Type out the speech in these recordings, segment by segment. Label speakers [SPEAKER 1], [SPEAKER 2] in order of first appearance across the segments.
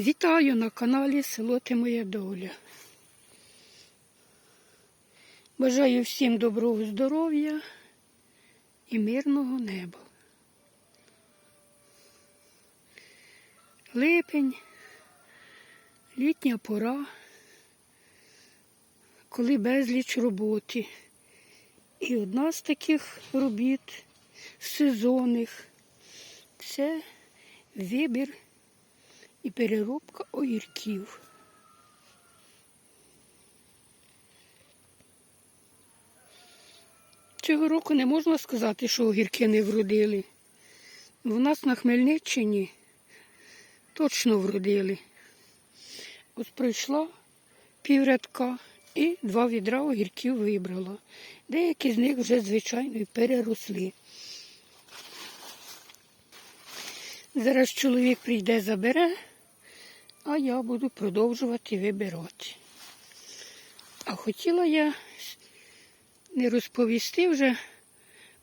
[SPEAKER 1] Вітаю на каналі Село Ти Моя Доля. Бажаю всім доброго здоров'я і мирного неба. Липень, літня пора, коли безліч роботи. І одна з таких робіт сезонних це вибір і переробка огірків. Цього року не можна сказати, що огірки не вродили. У нас на Хмельниччині точно вродили. Ось пройшла піврядка і два відра огірків вибрала. Деякі з них вже, звичайно, переросли. Зараз чоловік прийде, забере, а я буду продовжувати вибирати. А хотіла я не розповісти вже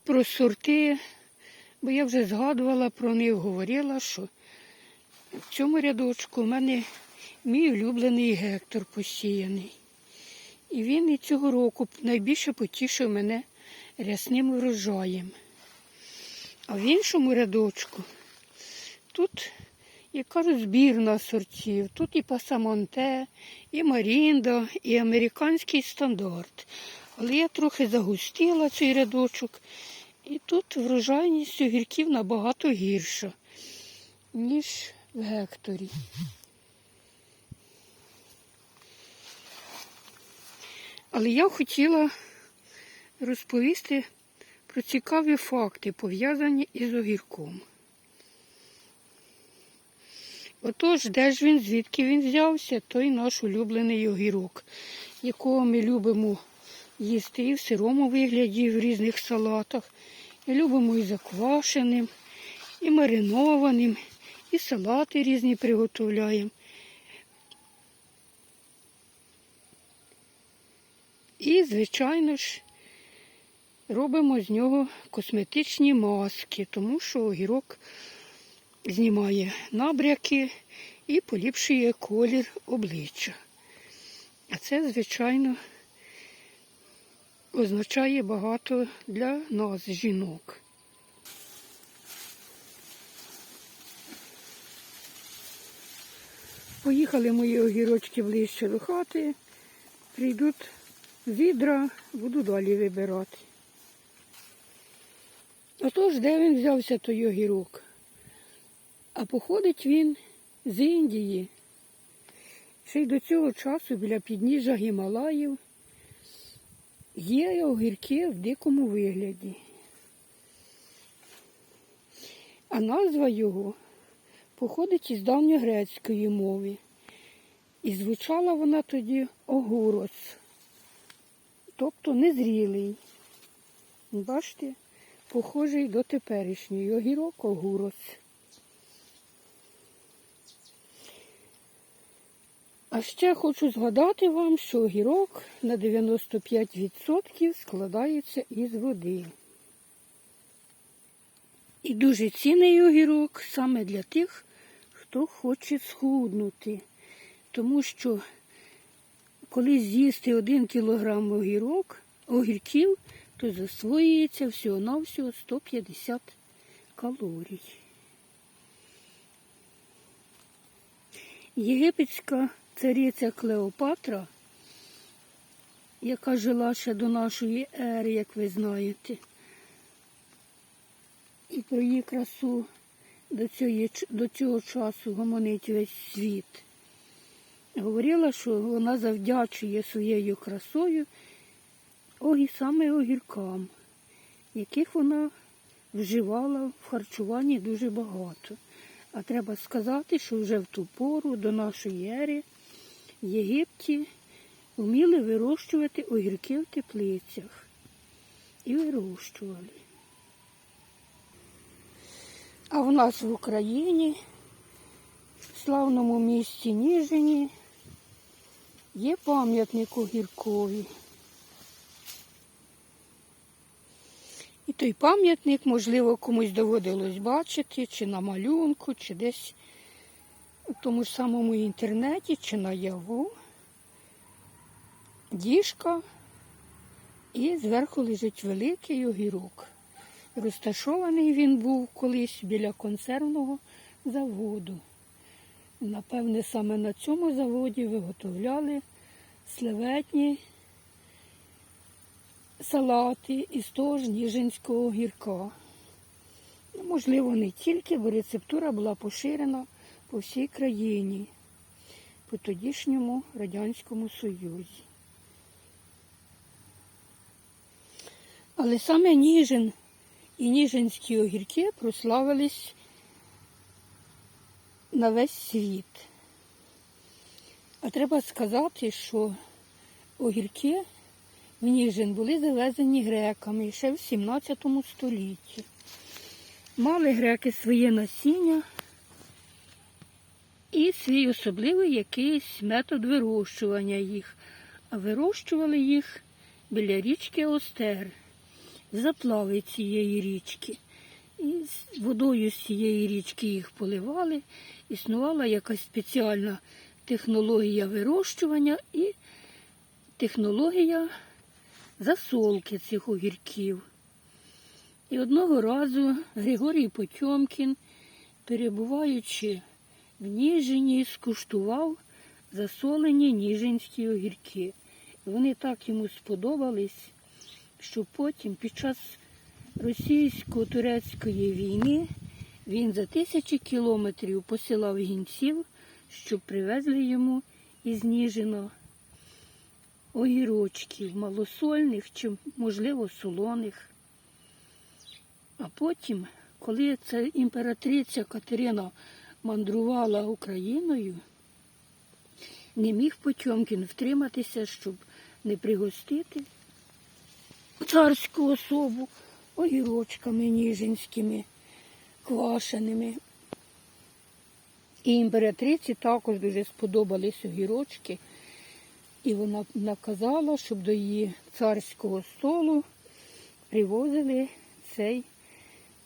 [SPEAKER 1] про сорти, бо я вже згадувала про них, говорила, що в цьому рядочку в мене мій улюблений гектор посіяний. І він і цього року найбільше потішив мене рясним врожаєм. А в іншому рядочку тут, як кажуть, збірна сортів. Тут і пасамонте, і Марінда, і американський стандарт. Але я трохи загустила цей рядочок. І тут врожайність огірків набагато гірша, ніж в гекторі. Але я хотіла розповісти про цікаві факти, пов'язані із огірком. Отож, де ж він, звідки він взявся, той наш улюблений огірок, якого ми любимо їсти і в сирому вигляді, і в різних салатах. І любимо і заквашеним, і маринованим, і салати різні приготовляємо. І, звичайно ж, робимо з нього косметичні маски, тому що огірок знімає набряки і поліпшує колір обличчя. А це, звичайно, означає багато для нас, жінок. Поїхали мої огірочки ближче до хати, прийдуть відра, буду далі вибирати. Отож, де він взявся той огірок? А походить він з Індії. Ще й до цього часу біля підніжжя Гімалаїв є огірки в дикому вигляді. А назва його походить із давньогрецької мови. І звучала вона тоді огуроц, тобто незрілий. Бачите, похожий до теперішньої огірок огуроц. А ще хочу згадати вам, що огірок на 95% складається із води. І дуже цінний огірок саме для тих, хто хоче схуднути. Тому що коли з'їсти один кілограм огірок, огірків, то засвоюється всього-навсього 150 калорій. Єгипетська цариця Клеопатра, яка жила ще до нашої ери, як ви знаєте, і про її красу до цього, до цього часу гомонить весь світ. Говорила, що вона завдячує своєю красою огі саме огіркам, яких вона вживала в харчуванні дуже багато. А треба сказати, що вже в ту пору до нашої ери Єгипті вміли вирощувати огірки в теплицях. І вирощували. А в нас в Україні, в славному місті Ніжині, є пам'ятник огіркові. І той пам'ятник, можливо, комусь доводилось бачити, чи на малюнку, чи десь у тому ж самому інтернеті чи наяву діжка і зверху лежить великий огірок. Розташований він був колись біля консервного заводу. Напевне, саме на цьому заводі виготовляли сливетні салати із того ж ніжинського огірка. Ну, Можливо, не тільки, бо рецептура була поширена по всій країні, по тодішньому Радянському Союзі. Але саме Ніжин і Ніжинські огірки прославились на весь світ. А треба сказати, що огірки в Ніжин були завезені греками ще в 17 столітті. Мали греки своє насіння і свій особливий якийсь метод вирощування їх. А вирощували їх біля річки Остер, заплави цієї річки. І водою з цієї річки їх поливали. Існувала якась спеціальна технологія вирощування і технологія засолки цих огірків. І одного разу Григорій Потьомкін, перебуваючи в Ніжині, скуштував засолені ніжинські огірки. Вони так йому сподобались, що потім під час російсько-турецької війни він за тисячі кілометрів посилав гінців, щоб привезли йому із Ніжина огірочків, малосольних чи, можливо, солоних. А потім, коли ця імператриця Катерина мандрувала Україною, не міг Потьомкін втриматися, щоб не пригостити царську особу огірочками ніжинськими, квашеними. І імператриці також дуже сподобались огірочки, і вона наказала, щоб до її царського столу привозили цей,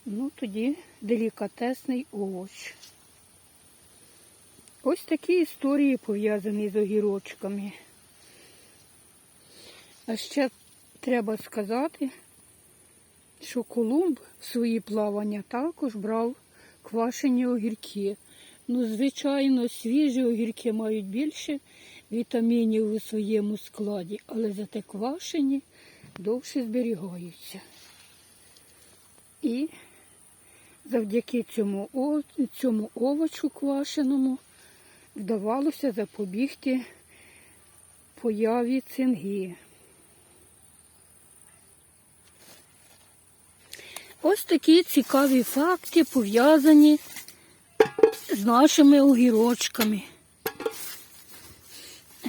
[SPEAKER 1] ну тоді делікатесний овоч. Ось такі історії пов'язані з огірочками. А ще треба сказати, що Колумб в свої плавання також брав квашені огірки. Ну, звичайно, свіжі огірки мають більше вітамінів у своєму складі, але зате квашені довше зберігаються. І завдяки цьому, цьому овочу квашеному вдавалося запобігти появі цинги. Ось такі цікаві факти пов'язані з нашими огірочками.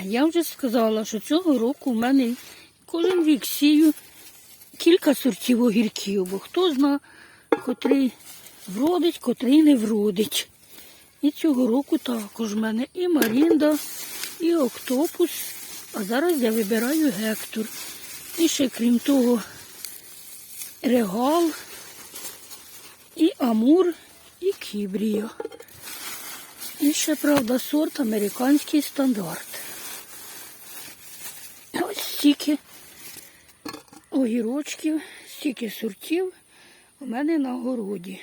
[SPEAKER 1] Я вже сказала, що цього року в мене кожен рік сію кілька сортів огірків, бо хто зна, котрий вродить, котрий не вродить. І цього року також в мене і Марінда, і Октопус. А зараз я вибираю гектор. І ще крім того, регал, і Амур, і Кібрія. І ще, правда, сорт американський стандарт. Ось стільки огірочків, стільки сортів у мене на городі.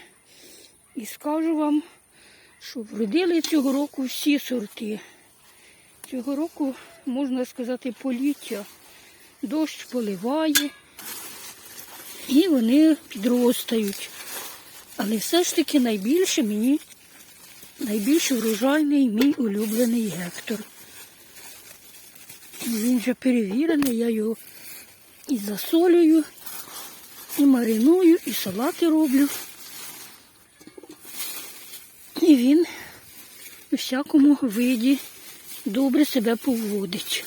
[SPEAKER 1] І скажу вам, що вродили цього року всі сорти. Цього року, можна сказати, поліття. Дощ поливає і вони підростають. Але все ж таки найбільше мені, найбільш врожайний мій улюблений гектор. Він вже перевірений, я його і засолюю, і мариную, і салати роблю. І він у всякому виді добре себе поводить.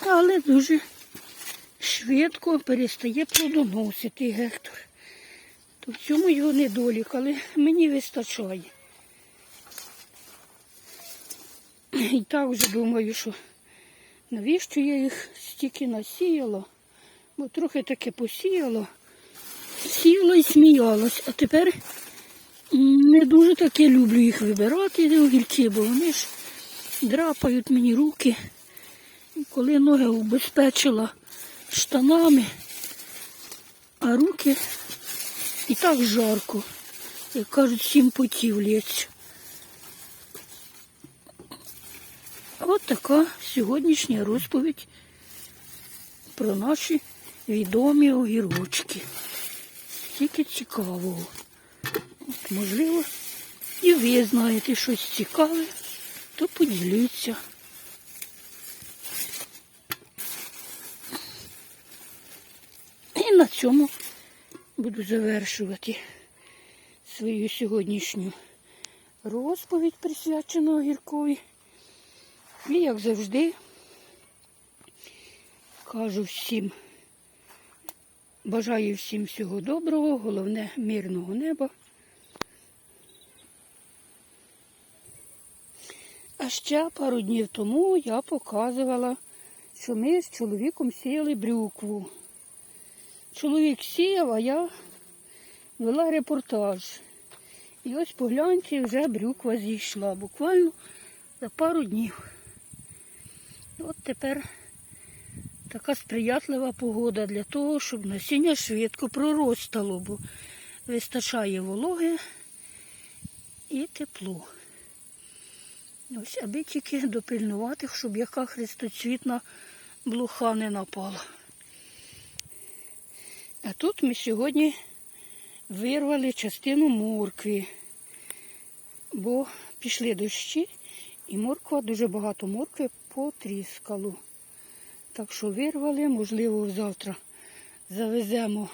[SPEAKER 1] Але дуже швидко перестає плодоносити гектор. То в цьому його недолік, але мені вистачає. І так вже думаю, що навіщо я їх стільки насіяла, Бо трохи таке посіяло, сіло і сміялось, а тепер не дуже таки люблю їх вибирати, огірки, бо вони ж драпають мені руки. І коли ноги убезпечила штанами, а руки і так жарко, як кажуть, сім потів лється. От така сьогоднішня розповідь про наші відомі огірочки. Тільки цікавого. От, можливо, і ви знаєте щось цікаве, то поділіться. І на цьому буду завершувати свою сьогоднішню розповідь, присвячену огіркові. І як завжди кажу всім, бажаю всім всього доброго, головне мирного неба. А ще пару днів тому я показувала, що ми з чоловіком сіяли брюкву. Чоловік сіяв, а я вела репортаж. І ось погляньте, вже брюква зійшла. Буквально за пару днів. От тепер така сприятлива погода для того, щоб насіння швидко проростало, бо вистачає вологи і тепло. Ось, аби тільки допильнувати, щоб яка хрестоцвітна блоха не напала. А тут ми сьогодні вирвали частину моркви, бо пішли дощі і морква, дуже багато моркви потріскало. Так що вирвали, можливо, завтра завеземо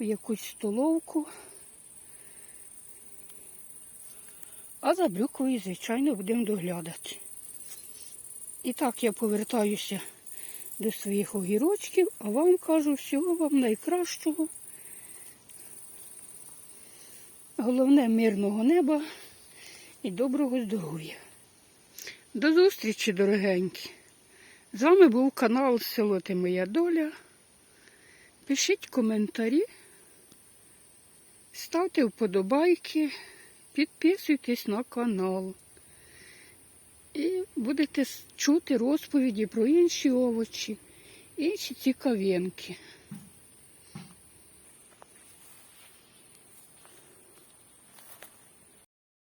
[SPEAKER 1] в якусь столовку. А за брюквою, звичайно, будемо доглядати. І так я повертаюся до своїх огірочків, а вам кажу всього вам найкращого. Головне мирного неба і доброго здоров'я. До зустрічі, дорогенькі! З вами був канал Село Ти Моя Доля. Пишіть коментарі, ставте вподобайки, підписуйтесь на канал. І будете чути розповіді про інші овочі, інші цікавинки.